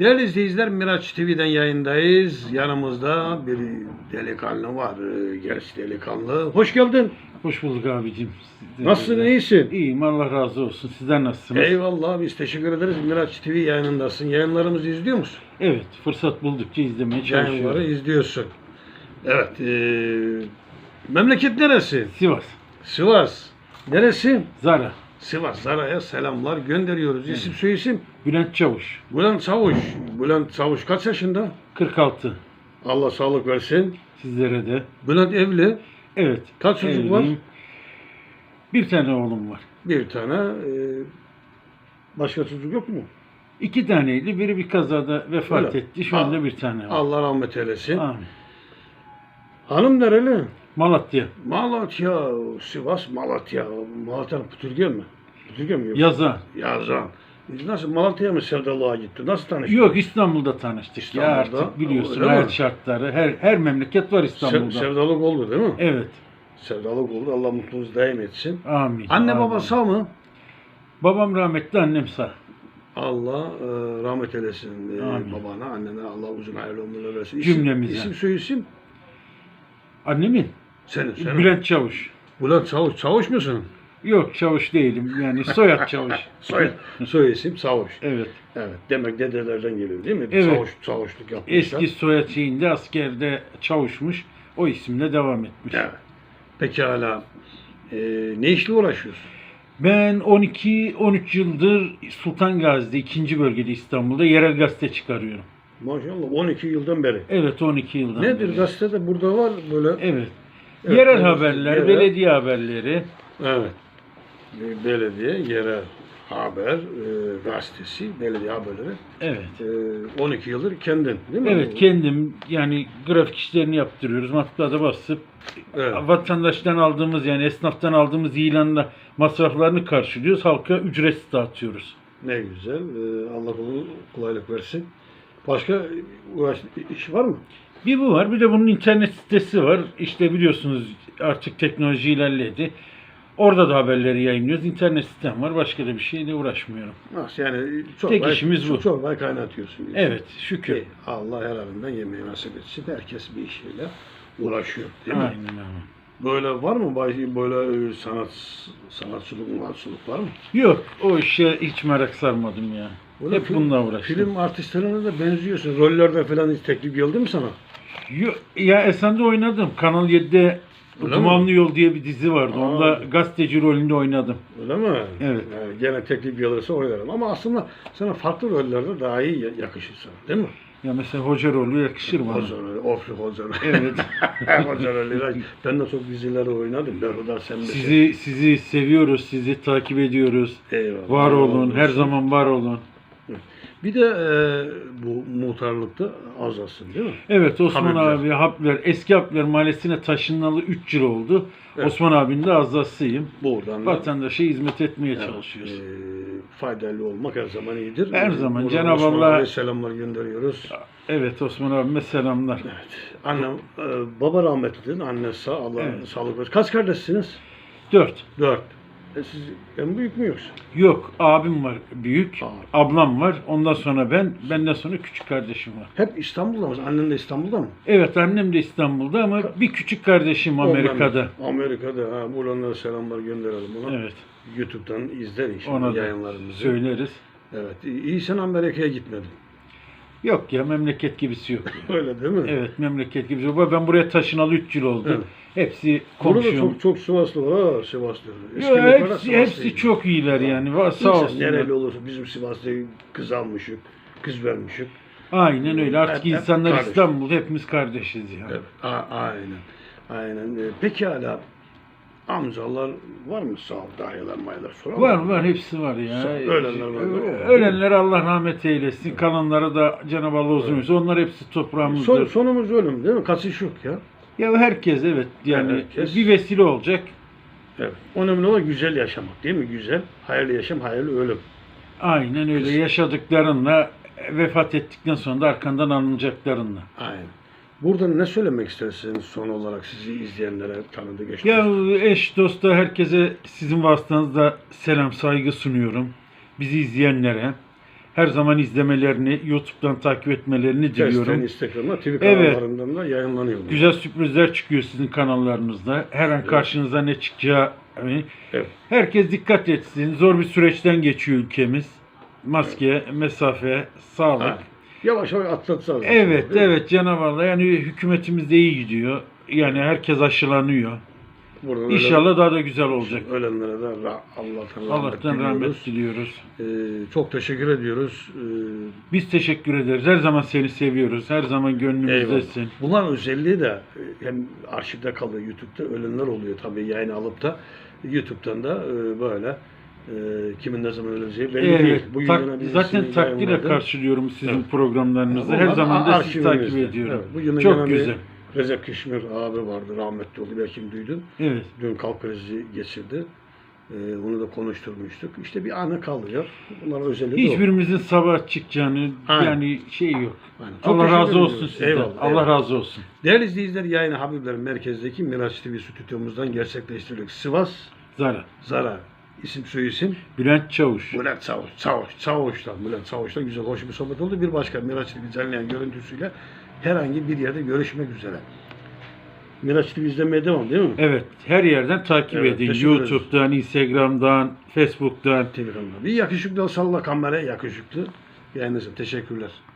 Değerli izleyiciler Miraç TV'den yayındayız. Yanımızda bir delikanlı var. Genç delikanlı. Hoş geldin. Hoş bulduk abicim. Nasılsın? iyisin? İyiyim Allah razı olsun. Sizler nasılsınız? Eyvallah biz teşekkür ederiz. Miraç TV yayınındasın. Yayınlarımızı izliyor musun? Evet fırsat buldukça izlemeye Yayınları çalışıyorum. izliyorsun. Evet. ee, memleket neresi? Sivas, Sivas. Neresi? Zara, Sivas. Zara'ya selamlar gönderiyoruz. İsim soyisim? Bülent Çavuş, Bülent Çavuş. Bülent Çavuş kaç yaşında? 46. Allah sağlık versin. Sizlere de. Bülent evli. Evet. Kaç çocuk var? evliyim. Bir tane oğlum var. Bir tane. e, başka çocuk yok mu? İki taneydi. Biri bir kazada vefat Öyle. etti. Şu anda bir tane var. Allah rahmet eylesin. Amin. Hanım nereli? Malatya. Malatya, Sivas, Malatya. Malatya'nın Pütürgen mi? Pütürgen mi? Yazan. Yazan. Nasıl Malatya'ya mı sevdalığa gitti? Nasıl tanıştın? Yok İstanbul'da tanıştık. İstanbul'da. Ya artık biliyorsun mi? hayat şartları. Her her memleket var İstanbul'da. sevdalık oldu değil mi? Evet. Sevdalık oldu. Allah mutluluğunuzu daim etsin. Amin. Anne Amin. baba sağ mı? Babam rahmetli, annem sağ. Allah e, rahmet eylesin e, Amin. babana, annene Allah uzun hayırlı ömürler versin. İsim, Cümlemize. İsim soy isim? Annemin? Senin, senin. Bülent Çavuş. Bülent Çavuş, Çavuş musun? Yok çavuş değilim. Yani soyad çavuş. Soy, soy isim Çavuş. evet. Evet. Demek dedelerden geliyor değil mi? Bir Evet. Çavuş, çavuşluk yapmışlar. Eski soyad şeyinde askerde çavuşmuş. O isimle devam etmiş. Evet. Pekala. E, ne işle uğraşıyorsun? Ben 12-13 yıldır Sultan Gazi'de ikinci bölgede İstanbul'da yerel gazete çıkarıyorum. Maşallah 12 yıldan beri. Evet 12 yıldan Nedir beri. gazetede burada var böyle. Evet. Evet, yerel evet, haberler, yerel. belediye haberleri. Evet. Belediye, yerel haber, e, gazetesi, belediye haberleri. Evet. E, 12 yıldır kendin değil mi? Evet kendim yani grafik işlerini yaptırıyoruz. Matbaada basıp Evet. vatandaştan aldığımız yani esnaftan aldığımız ilanla masraflarını karşılıyoruz. Halka ücretsiz dağıtıyoruz. Ne güzel. Ee, Allah bunu kolaylık versin. Başka uğraş iş var mı? Bir bu var. Bir de bunun internet sitesi var. İşte biliyorsunuz artık teknoloji ilerledi. Orada da haberleri yayınlıyoruz. İnternet sitem var. Başka da bir şeyle uğraşmıyorum. Nasıl yani çok Tek işimiz bu. Çorbayı kaynatıyorsun. diyorsun. Evet şükür. İyi, Allah helalinden yemeği nasip etsin. Herkes bir işiyle uğraşıyor. Değil mi? Aynen öyle. Böyle var mı böyle e, sanat sanatçılık, sanatçılık var mı? Yok o işe hiç merak sarmadım ya. Böyle Hep film- bununla uğraştım. Film artistlerine de benziyorsun. Rollerde falan hiç teklif geldi mi sana? Yo- ya Esen'de oynadım. Kanal 7'de Öyle Dumanlı Yol diye bir dizi vardı. Aa. Onda gazeteci rolünde oynadım. Öyle mi? Evet. Yani gene teklif gelirse oynarım. Ama aslında sana farklı rollerde daha iyi ya- yakışır sana. Değil mi? Ya mesela hoca rolü yakışır bana. Hoca oflu hoca rolü. Evet. hoca rolü. Ben de çok dizilerde oynadım. Berhudar sen de. Sizi sizi seviyoruz, sizi takip ediyoruz. Eyvallah. Var olun, her zaman var olun. Bir de e, bu muhtarlıkta azalsın değil mi? Evet Osman Habibler. abi Hapler, eski Hapler Mahallesi'ne taşınalı 3 yıl oldu. Evet. Osman abinin de azdasıyım. Buradan da Vatandaşa hizmet etmeye evet, çalışıyoruz. e, faydalı olmak her zaman iyidir. Her zaman. buradan Cenab-ı Osman Allah- abiye selamlar gönderiyoruz. Evet Osman abime selamlar. Evet. Annem, e, baba rahmetlidir. Anne sağ, Allah Evet. sağlık versin. Kaç kardeşsiniz? 4. Dört. E siz en büyük mü yoksa? Yok abim var büyük, Abi. ablam var. Ondan sonra ben, benden sonra küçük kardeşim var. Hep İstanbul'da mı? Annen de İstanbul'da mı? Evet annem de İstanbul'da ama bir küçük kardeşim Amerika'da. Amerika'da. Ha, buradan da selamlar gönderelim ona. Evet YouTube'dan izler inşallah ona yayınlarımızı. söyleriz. Evet. İyi sen Amerika'ya gitmedin. Yok ya memleket gibisi yok. ya. Öyle değil mi? Evet memleket gibisi yok. Ben buraya taşınalı 3 yıl oldu. Evet. Hepsi Burada komşum. çok çok Sivaslı var ha Sivaslı. Eski muhtarlar hepsi, Sivaslı hepsi değil. çok iyiler yani. Va- Sağ İnsan olsunlar. Nereli olursa bizim Sivas'ta kız almışık, kız vermişik. Aynen öyle. Artık Hep- hep insanlar kardeş. İstanbul'da hepimiz kardeşiz ya. Evet. A- aynen. Aynen. Ee, Peki hala amcalar var mı sağ dayılar mayılar soran Var var hepsi var ya. Ölenler var, var. Ölenler Allah rahmet eylesin. Kalanlara da Cenab-ı Allah uzun ömür. Onlar hepsi toprağımızdır. Son, sonumuz ölüm değil mi? Kaçış yok ya. Ya herkes evet yani Herkes. bir vesile olacak. Evet. Önemli olan güzel yaşamak değil mi? Güzel. Hayırlı yaşam, hayırlı ölüm. Aynen öyle yaşadıklarınla vefat ettikten sonra da arkandan alınacaklarınla. Aynen. Burada ne söylemek istersiniz son olarak sizi izleyenlere tanıdı geçti. Ya eş dosta herkese sizin vasıtanızda selam saygı sunuyorum. Bizi izleyenlere. her zaman izlemelerini, YouTube'dan takip etmelerini diliyorum. Instagram'da, TV Evet. kanallarından da yayınlanıyor. Güzel sürprizler çıkıyor sizin kanallarınızda. Her an karşınıza ne çıkacağı. hani Evet. Herkes dikkat etsin. Zor bir süreçten geçiyor ülkemiz. Maske, mesafe, sağlık. Ha. Yavaş yavaş atlatacağız. Evet, mi? evet canavarla. Yani hükümetimiz de iyi gidiyor. Yani herkes aşılanıyor. Buradan ölen- İnşallah daha da güzel olacak. Ölenlere de Allah'tan rahmet Allah'tan diliyoruz. rahmet diliyoruz. Ee, çok teşekkür ediyoruz. Ee, Biz teşekkür ederiz. Her zaman seni seviyoruz. Her zaman gönlümüzdesin. Bunların özelliği de e, hem arşivde kalıyor YouTube'da ölenler oluyor tabii yayın alıp da YouTube'dan da e, böyle e, kimin ne zaman öleceği belli değil. Evet, Bugün tak- yine birisi zaten takdirle karşılıyorum sizin Evet. programlarınızı. Her zaman da sizi takip ediyorum. Evet, Çok güzel. Recep Kişmir abi vardı rahmetli oldu belki duydun. Evet. Dün kalp krizi geçirdi. E, onu da konuşturmuştuk. İşte bir anı kalıyor. Bunların özelliği o. Hiçbirimizin sabah çıkacağını Aynen. yani şey yok. Aynen. Çok Allah razı olsun sizden. Eyvallah, Allah eyvallah. razı olsun. Değerli izleyiciler yayını Habiblerin merkezdeki Miraç TV stüdyomuzdan gerçekleştirdik. Sivas, Zara. Zara isim soy isim. Bülent Çavuş. Bülent Çavuş, Çavuş, Çavuş'tan, Bülent Çavuş'tan güzel, hoş bir sohbet oldu. Bir başka Miraç TV canlı yayın görüntüsüyle herhangi bir yerde görüşmek üzere. Miraç TV izlemeye devam değil mi? Evet, her yerden takip Evet, edin. teşekkür ederiz. YouTube'dan, Instagram'dan, Facebook'tan. Kanalına. Bir yakışıklı salla kameraya yakışıklı. Yayınlasın. Teşekkürler.